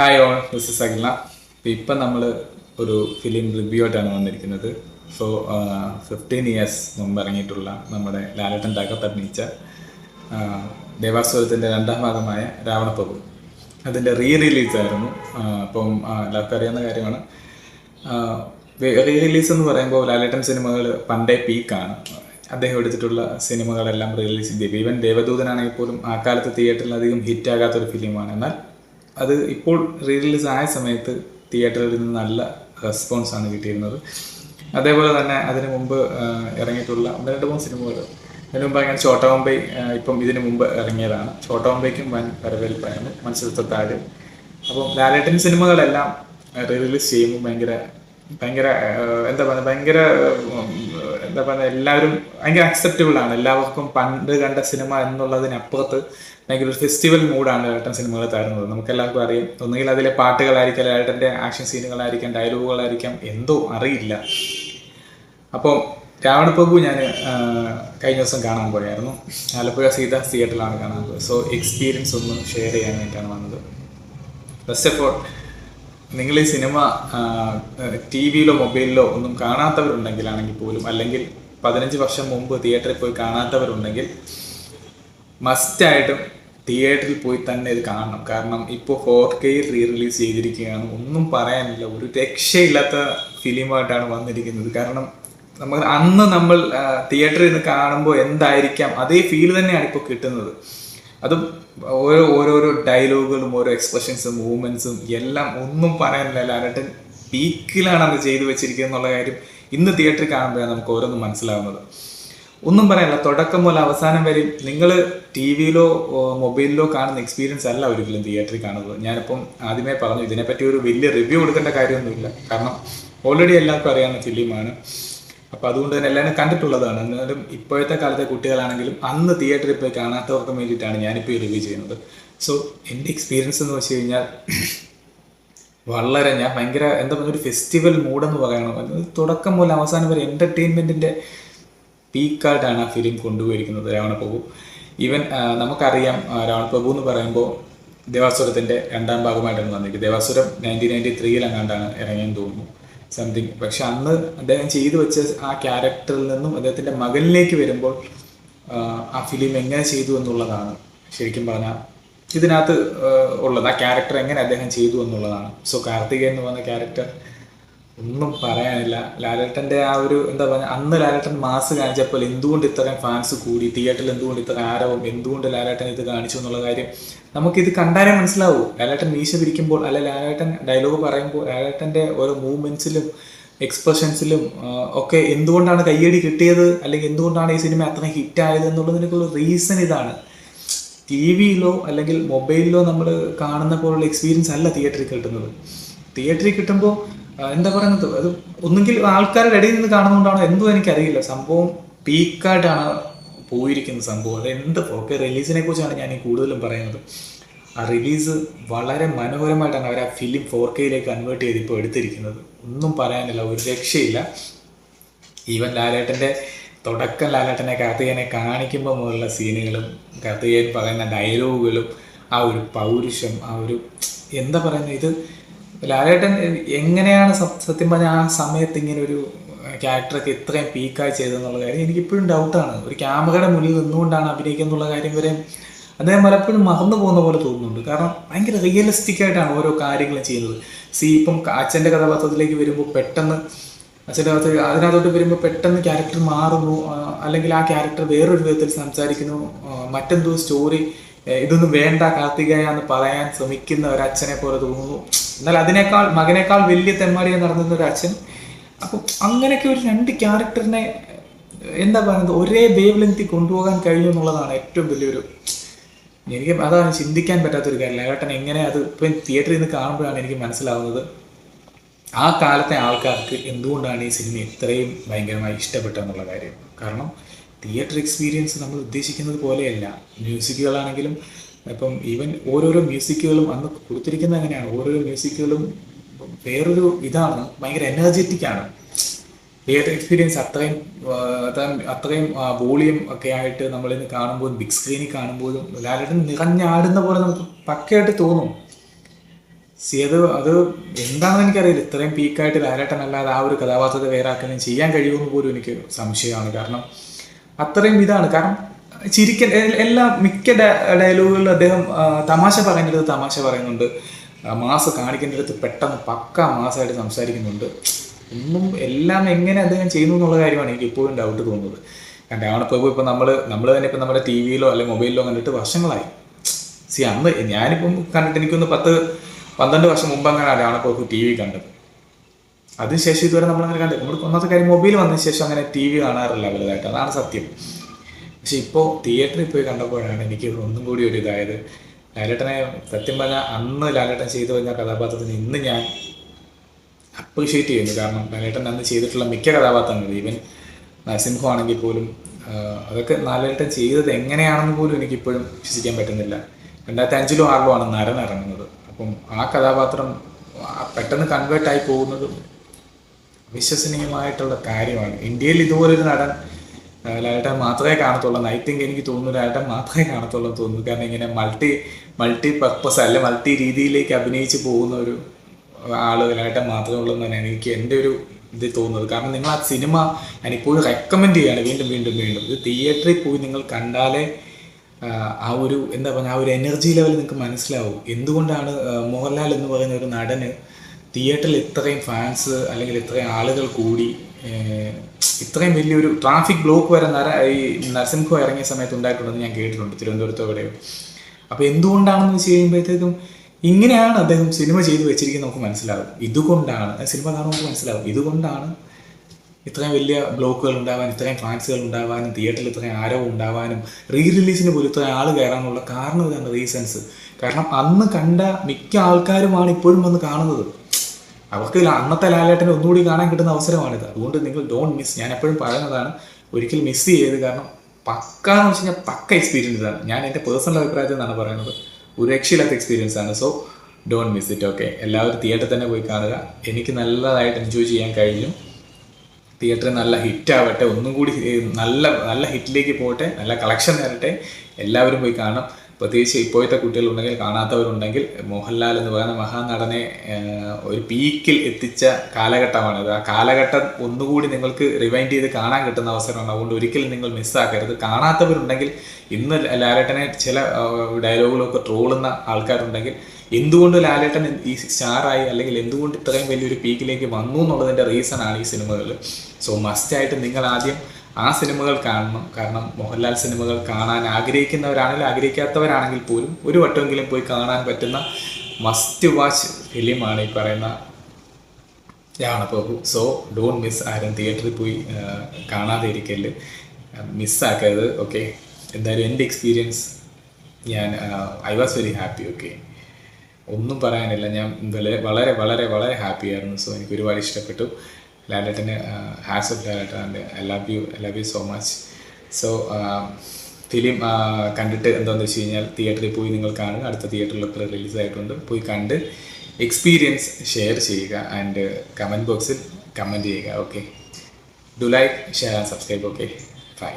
Hi all this is Akhila ഇപ്പം നമ്മൾ ഒരു ഫിലിം റിവ്യൂ ആയിട്ടാണ് വന്നിരിക്കുന്നത്. സോ ഫിഫ്റ്റീൻ ഇയേഴ്സ് മുമ്പ് ഇറങ്ങിയിട്ടുള്ള നമ്മുടെ ലാലട്ടൻ ടാക്കത്ത് അഭിനയിച്ച ദേവാസുരത്തിന്റെ രണ്ടാം ഭാഗമായ രാവണപ്രഭു അതിന്റെ റീ റിലീസായിരുന്നു അപ്പം ആ, എല്ലാവർക്കും അറിയാവുന്ന കാര്യമാണ്. റീ റിലീസ് എന്ന് പറയുമ്പോൾ ലാലേട്ടൻ സിനിമകൾ പണ്ടേ പീക്കാണ് അദ്ദേഹം എടുത്തിട്ടുള്ള സിനിമകളെല്ലാം റിലീസ് ചെയ്തു ഈവൻ ദേവദൂതനാണെങ്കിൽ പോലും ആ കാലത്ത് തിയേറ്ററിൽ അധികം ഹിറ്റ് ആകാത്തൊരു ഫിലിമാണ് എന്നാൽ അത് ഇപ്പോൾ റീ റിലീസ് ആയ സമയത്ത് തിയേറ്ററിൽ നിന്ന് നല്ല റെസ്പോൺസ് ആണ് കിട്ടിയിരുന്നത്. അതേപോലെ തന്നെ അതിനു മുമ്പ് ഇറങ്ങിയിട്ടുള്ള ഒന്ന് രണ്ട് മൂന്ന് സിനിമകൾ. അതിനു മുമ്പ് അങ്ങനെ ചോട്ടാ ഇപ്പം ഇതിനു മുമ്പ് ഇറങ്ങിയതാണ്. ചോട്ടാ വൻ വരവേൽപ്പായിരുന്നു മനസ്സിലത്താഴ് അപ്പം ലാലേട്ടൻ സിനിമകളെല്ലാം റീ റിലീസ് ചെയ്യുമ്പോൾ ഭയങ്കര ഭയങ്കര എന്താ പറയുക ഭയങ്കര എന്താ പറയുക എല്ലാവരും ഭയങ്കര അക്സെപ്റ്റബിൾ ആണ്. എല്ലാവർക്കും പണ്ട് കണ്ട സിനിമ എന്നുള്ളതിനപ്പുറത്ത് ഭയങ്കര ഒരു ഫെസ്റ്റിവൽ മൂഡാണ് ഏട്ടൻ സിനിമകൾ തരുന്നത്. നമുക്ക് എല്ലാവർക്കും അറിയാം. ഒന്നുകിൽ അതിലെ പാട്ടുകളായിരിക്കാം ഏട്ടന്റെ ആക്ഷൻ സീനുകളായിരിക്കാം ഡയലോഗുകളായിരിക്കാം എന്തോ അറിയില്ല. അപ്പോൾ രാവണപ്രഭു ഞാൻ കഴിഞ്ഞ ദിവസം കാണാൻ പോയായിരുന്നു. ആലപ്പുഴ സീത തിയേറ്ററിലാണ് കാണാൻ പോയത്. സോ എക്സ്പീരിയൻസ് ഒന്ന് ഷെയർ ചെയ്യാൻ വേണ്ടിയിട്ടാണ് വന്നത്. ഓഫ് ഓൾ നിങ്ങൾ ഈ സിനിമ ടി വിയിലോ മൊബൈലിലോ ഒന്നും കാണാത്തവരുണ്ടെങ്കിലാണെങ്കിൽ പോലും അല്ലെങ്കിൽ പതിനഞ്ച് വർഷം മുമ്പ് തിയേറ്ററിൽ പോയി കാണാത്തവരുണ്ടെങ്കിൽ മസ്റ്റായിട്ടും തിയേറ്ററിൽ പോയി തന്നെ ഇത് കാണണം. കാരണം ഇപ്പോൾ ഫോർ കെയിൽ റീ റിലീസ് ചെയ്തിരിക്കുകയാണ്. ഒന്നും പറയാനില്ല. ഒരു രക്ഷയില്ലാത്ത ഫിലിമായിട്ടാണ് വന്നിരിക്കുന്നത്. കാരണം നമ്മൾ അന്ന് നമ്മൾ തിയേറ്ററിൽ നിന്ന് കാണുമ്പോൾ എന്തായിരിക്കാം അതേ ഫീൽ തന്നെയാണ് ഇപ്പോൾ കിട്ടുന്നത്. അതും ഓരോ ഓരോരോ ഡയലോഗുകളും ഓരോ എക്സ്പ്രഷൻസും മൂവ്മെന്റ്സും എല്ലാം ഒന്നും പറയാനില്ല ലാലട്ടൻ പീക്കിലാണ് അത് ചെയ്തു വെച്ചിരിക്കുക എന്നുള്ള കാര്യം ഇന്ന് തിയേറ്ററിൽ കാണുമ്പോഴാണ് നമുക്ക് ഓരോന്നും മനസ്സിലാവുന്നത്. ഒന്നും പറയാനില്ല. തുടക്കം മുതൽ അവസാനം വരെയും നിങ്ങൾ ടി വിയിലോ മൊബൈലിലോ കാണുന്ന എക്സ്പീരിയൻസ് അല്ല ഒരിക്കലും തിയേറ്ററിൽ കാണുന്നത്. ഞാനിപ്പം ആദ്യമേ പറഞ്ഞു ഇതിനെപ്പറ്റി ഒരു വലിയ റിവ്യൂ കൊടുക്കേണ്ട കാര്യമൊന്നുമില്ല. കാരണം ഓൾറെഡി എല്ലാവർക്കും അറിയാവുന്ന ഫിലിമാണ് അപ്പോൾ അതുകൊണ്ട് തന്നെ എല്ലാവരും കണ്ടിട്ടുള്ളതാണ്. എന്നാലും ഇപ്പോഴത്തെ കാലത്തെ കുട്ടികളാണെങ്കിലും അന്ന് തിയേറ്ററിൽ പോയി കാണാത്തവർക്ക് വേണ്ടിയിട്ടാണ് ഞാനിപ്പോൾ ഈ റിവ്യൂ ചെയ്യുന്നത്. സോ എന്റെ എക്സ്പീരിയൻസ് എന്ന് വെച്ച് കഴിഞ്ഞാൽ വളരെ ഞാൻ ഭയങ്കര എന്താ പറയുക ഒരു ഫെസ്റ്റിവൽ മൂഡെന്ന് പറയണം തുടക്കം മുതൽ അവസാനം വരെ എന്റർടൈൻമെന്റിന്റെ പീക്കായിട്ടാണ് ആ ഫിലിം കൊണ്ടുപോയിരിക്കുന്നത് രാവണപ്രഭു ഈവൻ നമുക്കറിയാം രാവണപ്രഭു എന്ന് പറയുമ്പോൾ ദേവാസുരത്തിന്റെ രണ്ടാം ഭാഗമായിട്ടാണ് വന്നിരിക്കുന്നത്. ദേവാസുരം നയന്റീൻ നയന്റി ത്രീയിൽ അങ്ങാണ്ടാണ് ഇറങ്ങിയെന്ന് തോന്നുന്നു. സംതിങ് പക്ഷെ അന്ന് അദ്ദേഹം ചെയ്തു വെച്ച ആ ക്യാരക്ടറിൽ നിന്നും അദ്ദേഹത്തിന്റെ മകനിലേക്ക് വരുമ്പോൾ ആ, ഫിലിം എങ്ങനെ ചെയ്തു എന്നുള്ളതാണ് ശരിക്കും പറഞ്ഞാൽ ഇതിനകത്ത് ഉള്ളത്. ആ ക്യാരക്ടർ എങ്ങനെ അദ്ദേഹം ചെയ്തു എന്നുള്ളതാണ്. സോ കാർത്തിക എന്ന് പറഞ്ഞ ക്യാരക്ടർ ഒന്നും പറയാനില്ല. ലാലേട്ടന്റെ ആ ഒരു എന്താ പറയുക അന്ന് ലാലേട്ടൻ മാസ് കാണിച്ചപ്പോൾ എന്തുകൊണ്ട് ഇത്രയും ഫാൻസ് കൂടി തിയേറ്ററിൽ എന്തുകൊണ്ട് ഇത്ര ആരവം എന്തുകൊണ്ട് ലാലേട്ടൻ ഇത് കാണിച്ചു എന്നുള്ള കാര്യം നമുക്കിത് കണ്ടാലേ മനസ്സിലാവൂ. ലാലേട്ടൻ മീശ പിരിക്കുമ്പോൾ അല്ലെ ലാലേട്ടൻ ഡയലോഗ് പറയുമ്പോൾ ലാലേട്ടന്റെ ഓരോ മൂവ്മെന്റ്സിലും എക്സ്പ്രഷൻസിലും ഒക്കെ എന്തുകൊണ്ടാണ് കയ്യടി കിട്ടിയത്? അല്ലെങ്കിൽ എന്തുകൊണ്ടാണ് ഈ സിനിമ അത്രയും ഹിറ്റ് ആയത് എന്നുള്ളതിനൊക്കെയുള്ള റീസൺ ഇതാണ്. ടി വിയിലോ അല്ലെങ്കിൽ മൊബൈലിലോ നമ്മൾ കാണുന്ന പോലുള്ള എക്സ്പീരിയൻസ് അല്ല തിയേറ്ററിൽ കിട്ടുന്നത്. തിയേറ്ററിൽ കിട്ടുമ്പോൾ എന്താ പറയുന്നത്? അത് ഒന്നുകിൽ ആൾക്കാരുടെ ഇടയിൽ നിന്ന് കാണുന്നതുകൊണ്ടാണോ എന്തോ എനിക്കറിയില്ല. സംഭവം പീക്കായിട്ടാണ് പോയിരിക്കുന്ന സംഭവം. അത് എന്ത് ഓക്കെ റിലീസിനെ കുറിച്ചാണ് ഞാൻ ഈ കൂടുതലും പറയുന്നത്. ആ റിലീസ് വളരെ മനോഹരമായിട്ടാണ് അവർ ആ ഫിലിം ഫോർ കെയിലേക്ക് കൺവേർട്ട് ചെയ്ത് ഇപ്പോൾ എടുത്തിരിക്കുന്നത്. ഒന്നും പറയാനില്ല ഒരു രക്ഷയില്ല. ഈവൻ ലാലേട്ടന്റെ തുടക്കം ലാലേട്ടനെ കാർത്തികനെ കാണിക്കുമ്പോൾ മുതലുള്ള സീനുകളും കാർത്തികൻ പറയുന്ന ഡയലോഗുകളും ആ ഒരു പൗരുഷം ആ ഒരു എന്താ പറയുന്നത്? ഇത് ലാലേട്ടൻ എങ്ങനെയാണ് സത്യം പറഞ്ഞാൽ ആ സമയത്ത് ഇങ്ങനെ ഒരു ക്യാരക്ടറൊക്കെ ഇത്രയും പീക്കായി ചെയ്തെന്നുള്ള കാര്യം എനിക്ക് ഇപ്പോഴും ഡൗട്ടാണ് ഒരു ക്യാമറയുടെ മുന്നിൽ നിന്നുകൊണ്ടാണ് അഭിനയിക്കുക എന്നുള്ള കാര്യം വരെ അദ്ദേഹം പലപ്പോഴും മറന്നു പോകുന്ന പോലെ തോന്നുന്നുണ്ട്. കാരണം ഭയങ്കര റിയലിസ്റ്റിക് ആയിട്ടാണ് ഓരോ കാര്യങ്ങളും ചെയ്യുന്നത്. സി ഇപ്പം അച്ഛന്റെ കഥാപാത്രത്തിലേക്ക് വരുമ്പോൾ പെട്ടെന്ന് അച്ഛന്റെ കഥ അതിനകത്തോട്ട് വരുമ്പോൾ പെട്ടെന്ന് ക്യാരക്ടർ മാറുന്നു അല്ലെങ്കിൽ ആ ക്യാരക്ടർ വേറൊരു വിധത്തിൽ സംസാരിക്കുന്നു മറ്റെന്തോ സ്റ്റോറി ഇതൊന്നും വേണ്ട കാർത്തികേയ എന്ന് പറയാൻ ശ്രമിക്കുന്ന ഒരു അച്ഛനെ പോലെ തോന്നുന്നു. എന്നാൽ അതിനേക്കാൾ മകനേക്കാൾ വലിയ തെമ്മാടിയെ നടന്നിരുന്ന ഒരു അച്ഛൻ. അപ്പം അങ്ങനെയൊക്കെ ഒരു രണ്ട് ക്യാരക്ടറിനെ എന്താ പറയുന്നത് ഒരേ വേവ് ലെങ്തി കൊണ്ടുപോകാൻ കഴിയും എന്നുള്ളതാണ് ഏറ്റവും വലിയൊരു എനിക്ക് അതാണ് ചിന്തിക്കാൻ പറ്റാത്തൊരു കാര്യം. ലേട്ടൻ എങ്ങനെ അത് ഇപ്പം തിയേറ്ററിൽ നിന്ന് കാണുമ്പോഴാണ് എനിക്ക് മനസ്സിലാവുന്നത്. ആ കാലത്തെ ആൾക്കാർക്ക് എന്തുകൊണ്ടാണ് ഈ സിനിമ ഇത്രയും ഭയങ്കരമായി ഇഷ്ടപ്പെട്ടെന്നുള്ള കാര്യം. കാരണം തിയേറ്റർ എക്സ്പീരിയൻസ് നമ്മൾ ഉദ്ദേശിക്കുന്നത് പോലെയല്ല. മ്യൂസിക്കുകളാണെങ്കിലും ഇപ്പം ഈവൻ ഓരോരോ മ്യൂസിക്കുകളും അന്ന് കൊടുത്തിരിക്കുന്നത് അങ്ങനെയാണ് ഓരോരോ മ്യൂസിക്കുകളും വേറൊരു ഇതാണ്. ഭയങ്കര എനർജറ്റിക് ആണ്. തിയേറ്റർ എക്സ്പീരിയൻസ് അത്രയും അത്രയും വോളിയം ഒക്കെ ആയിട്ട് നമ്മളിന്ന് കാണുമ്പോഴും ബിഗ് സ്ക്രീനിൽ കാണുമ്പോഴും ലാലേട്ടൻ നിറഞ്ഞാടുന്ന പോലെ നമുക്ക് പക്കയായിട്ട് തോന്നും. സി അത് അത് എന്താണെന്ന് എനിക്കറിയില്ല. ഇത്രയും പീക്കായിട്ട് ലാലേട്ടൻ അല്ലാതെ ആ ഒരു കഥാപാത്രത്തെ വേറെ ആക്കാനും ചെയ്യാൻ കഴിയുമെന്ന് പോലും എനിക്ക് സംശയമാണ്. കാരണം അത്രയും ഇതാണ്. കാരണം ചിരിക്ക എല്ലാ മിക്ക ഡയലോഗുകളിലും അദ്ദേഹം തമാശ പറയുന്നിടത്ത് തമാശ പറയുന്നുണ്ട്. മാസ് കാണിക്കേണ്ടടുത്ത് പെട്ടെന്ന് പക്ക മാസമായിട്ട് സംസാരിക്കുന്നുണ്ട്. ഒന്നും എല്ലാം എങ്ങനെ അദ്ദേഹം ചെയ്യുന്നു എന്നുള്ള കാര്യമാണ് എനിക്ക് ഇപ്പോഴും ഡൗട്ട് തോന്നുന്നത്. കാരണം രാവണ പ്രഭു ഇപ്പം നമ്മൾ നമ്മൾ തന്നെ ഇപ്പം നമ്മുടെ ടി വിയിലോ അല്ലെങ്കിൽ മൊബൈലിലോ കണ്ടിട്ട് വർഷങ്ങളായി. സി അന്ന് ഞാനിപ്പം കണ്ടിട്ട് എനിക്കൊന്ന് പത്ത് പന്ത്രണ്ട് വർഷം മുമ്പ് അങ്ങനെ രാവണപ്രഭു ടി വി കണ്ടത്. അതിനുശേഷം ഇതുവരെ നമ്മൾ അങ്ങനെ കണ്ടത് നമ്മൾ ഒന്നാമത്തെ കാര്യം മൊബൈൽ വന്നതിന് ശേഷം അങ്ങനെ ടി വി കാണാറില്ല വലുതായിട്ട്. അതാണ് സത്യം. പക്ഷെ ഇപ്പോൾ തിയേറ്ററിൽ പോയി കണ്ടപ്പോഴാണ് എനിക്ക് ഒന്നും കൂടി ഒരു ഇതായത്. ലാലേട്ടനെ സത്യം പറഞ്ഞാൽ അന്ന് ലാലേട്ടൻ ചെയ്തു കഴിഞ്ഞ കഥാപാത്രത്തിന് ഇന്ന് ഞാൻ അപ്രീഷിയേറ്റ് ചെയ്യുന്നു. കാരണം ലാലേട്ടൻ അന്ന് ചെയ്തിട്ടുള്ള മിക്ക കഥാപാത്രങ്ങളും ഈവൻ നരസിംഹം ആണെങ്കിൽ പോലും അതൊക്കെ ലാലേട്ടൻ ചെയ്തത് എങ്ങനെയാണെന്ന് പോലും എനിക്കിപ്പോഴും വിശ്വസിക്കാൻ പറ്റുന്നില്ല. രണ്ടായിരത്തി അഞ്ചിലും ആറിലും ആണ് നരൻ ഇറങ്ങുന്നത്. അപ്പം ആ കഥാപാത്രം പെട്ടെന്ന് കൺവേർട്ട് ആയി പോകുന്നത് വിശ്വസനീയമായിട്ടുള്ള കാര്യമാണ്. ഇന്ത്യയിൽ ഇതുപോലൊരു നടൻ ലാലേട്ടൻ മാത്രമേ കാണത്തുള്ളൂ. ഐ തിങ്ക് എനിക്ക് തോന്നുന്നു ലാലേട്ടൻ മാത്രമേ കാണത്തുള്ളൂ തോന്നുന്നു. കാരണം ഇങ്ങനെ മൾട്ടി മൾട്ടി പർപ്പസ് അല്ല മൾട്ടി രീതിയിലേക്ക് അഭിനയിച്ച് പോകുന്ന ഒരു ആൾ ലാലേട്ടൻ മാത്രമേ ഉള്ളൂ തന്നെയാണ് എനിക്ക് എന്റെ ഒരു ഇത് തോന്നുന്നത്. കാരണം നിങ്ങൾ ആ സിനിമ ഞാൻ ഇപ്പോഴും റെക്കമെൻഡ് ചെയ്യാണ്. വീണ്ടും വീണ്ടും വീണ്ടും. ഇത് തിയേറ്ററിൽ പോയി നിങ്ങൾ കണ്ടാലേ ആ ഒരു എന്താ പറയുക ആ ഒരു എനർജി ലെവൽ നിങ്ങൾക്ക് മനസ്സിലാവും. എന്തുകൊണ്ടാണ് മോഹൻലാൽ എന്ന് പറയുന്ന ഒരു നടന് തിയേറ്ററിൽ ഇത്രയും ഫാൻസ് അല്ലെങ്കിൽ ഇത്രയും ആളുകൾ കൂടി ഇത്രയും വലിയൊരു ട്രാഫിക് ബ്ലോക്ക് വരെ നര ഈ നരസിംഹം ഇറങ്ങിയ സമയത്ത് ഉണ്ടായിട്ടുണ്ടെന്ന് ഞാൻ കേട്ടിട്ടുണ്ട് തിരുവനന്തപുരത്ത് എവിടെയോ. അപ്പോൾ എന്തുകൊണ്ടാണെന്ന് വെച്ച് കഴിയുമ്പോഴത്തേക്കും ഇങ്ങനെയാണ് അദ്ദേഹം സിനിമ ചെയ്തു വെച്ചിരിക്കുന്നത് നമുക്ക് മനസ്സിലാവും. ഇതുകൊണ്ടാണ് സിനിമ കാണുമ്പോൾ നമുക്ക് മനസ്സിലാവും. ഇതുകൊണ്ടാണ് ഇത്രയും വലിയ ബ്ലോക്കുകൾ ഉണ്ടാവാനും ഇത്രയും ഫാൻസുകൾ ഉണ്ടാവാനും തിയേറ്ററിൽ ഇത്രയും ആരവം ഉണ്ടാവാനും റീ റിലീസിന് പോലും ഇത്രയും ആൾ കയറാനുള്ള കാരണം ഇതാണ് റീസൺസ് കാരണം അന്ന് കണ്ട മിക്ക ആൾക്കാരുമാണ് ഇപ്പോഴും വന്ന് കാണുന്നത്. അവർക്ക് അന്നത്തെ ലാലേട്ടനെ ഒന്നുകൂടി കാണാൻ കിട്ടുന്ന അവസരമാണിത്. അതുകൊണ്ട് നിങ്ങൾ ഡോണ്ട് മിസ് ഞാൻ എപ്പോഴും പറയുന്നതാണ് ഒരിക്കൽ മിസ് ചെയ്യരുത്. കാരണം പക്ക എന്ന് വെച്ച് കഴിഞ്ഞാൽ പക്ക എക്സ്പീരിയൻസ് ആണ് ഞാൻ എന്റെ പേഴ്സണൽ അഭിപ്രായത്തിൽ നിന്നാണ് പറയുന്നത്. ഒരു രക്ഷയില്ലാത്ത എക്സ്പീരിയൻസ് ആണ്. So don't miss it okay എല്ലാവരും തിയേറ്ററിൽ തന്നെ പോയി കാണുക. എനിക്ക് നല്ലതായിട്ട് എൻജോയ് ചെയ്യാൻ കഴിഞ്ഞു തിയേറ്ററിൽ നല്ല ഹിറ്റ് ആവട്ടെ. ഒന്നും കൂടി നല്ല നല്ല ഹിറ്റിലേക്ക് പോകട്ടെ. നല്ല കളക്ഷൻ നേരട്ടെ എല്ലാവരും പോയി കാണണം പ്രത്യേകിച്ച് ഇപ്പോഴത്തെ കുട്ടികളുണ്ടെങ്കിൽ കാണാത്തവരുണ്ടെങ്കിൽ മോഹൻലാൽ എന്ന് പറയുന്ന മഹാനടനെ ഒരു പീക്കിൽ എത്തിച്ച കാലഘട്ടമാണിത്. ആ കാലഘട്ടം ഒന്നുകൂടി നിങ്ങൾക്ക് റിവൈൻഡ് ചെയ്ത് കാണാൻ കിട്ടുന്ന അവസരമാണ്. അതുകൊണ്ട് ഒരിക്കലും നിങ്ങൾ മിസ്സാക്കരുത് കാണാത്തവരുണ്ടെങ്കിൽ ഇന്ന് ലാലേട്ടനെ ചില ഡയലോഗുകളൊക്കെ ട്രോളുന്ന ആൾക്കാരുണ്ടെങ്കിൽ എന്തുകൊണ്ട് ലാലേട്ടൻ ഈ സ്റ്റാറായി? അല്ലെങ്കിൽ എന്തുകൊണ്ട് ഇത്രയും വലിയൊരു പീക്കിലേക്ക് വന്നു എന്നുള്ളതിന്റെ റീസൺ ആണ് ഈ സിനിമകൾ സോ മസ്റ്റായിട്ട് നിങ്ങൾ ആദ്യം ആ സിനിമകൾ കാണണം. കാരണം മോഹൻലാൽ സിനിമകൾ കാണാൻ ആഗ്രഹിക്കുന്നവരാണെങ്കിൽ ആഗ്രഹിക്കാത്തവരാണെങ്കിൽ പോലും ഒരു വട്ടമെങ്കിലും പോയി കാണാൻ പറ്റുന്ന മസ്റ്റ് വാച്ച് ഫിലിമാണ് ഈ പറയുന്ന രാവണപ്രഭു സോ ഡോണ്ട് മിസ് ആരും തിയേറ്ററിൽ പോയി കാണാതെ ഇരിക്കൽ മിസ്സാക്കരുത് ഓക്കെ എന്തായാലും എന്റെ എക്സ്പീരിയൻസ് ഞാൻ I was very happy okay ഒന്നും പറയാനില്ല ഞാൻ വളരെ വളരെ വളരെ വളരെ ഹാപ്പിയായിരുന്നു സോ എനിക്ക് ഒരുപാട് ഇഷ്ടപ്പെട്ടു. ലാലേട്ടന് hats off Lalettan and I love you I love you so much so film കണ്ടിട്ട് എന്താണെന്ന് വെച്ച് കഴിഞ്ഞാൽ തിയേറ്ററിൽ പോയി നിങ്ങൾ കാണുക. അടുത്ത തിയേറ്ററിലൊക്കെ റിലീസായിട്ടുണ്ട് പോയി കണ്ട് എക്സ്പീരിയൻസ് ഷെയർ ചെയ്യുക ആൻഡ് കമന്റ് ബോക്സിൽ കമന്റ് ചെയ്യുക okay do like share and subscribe okay bye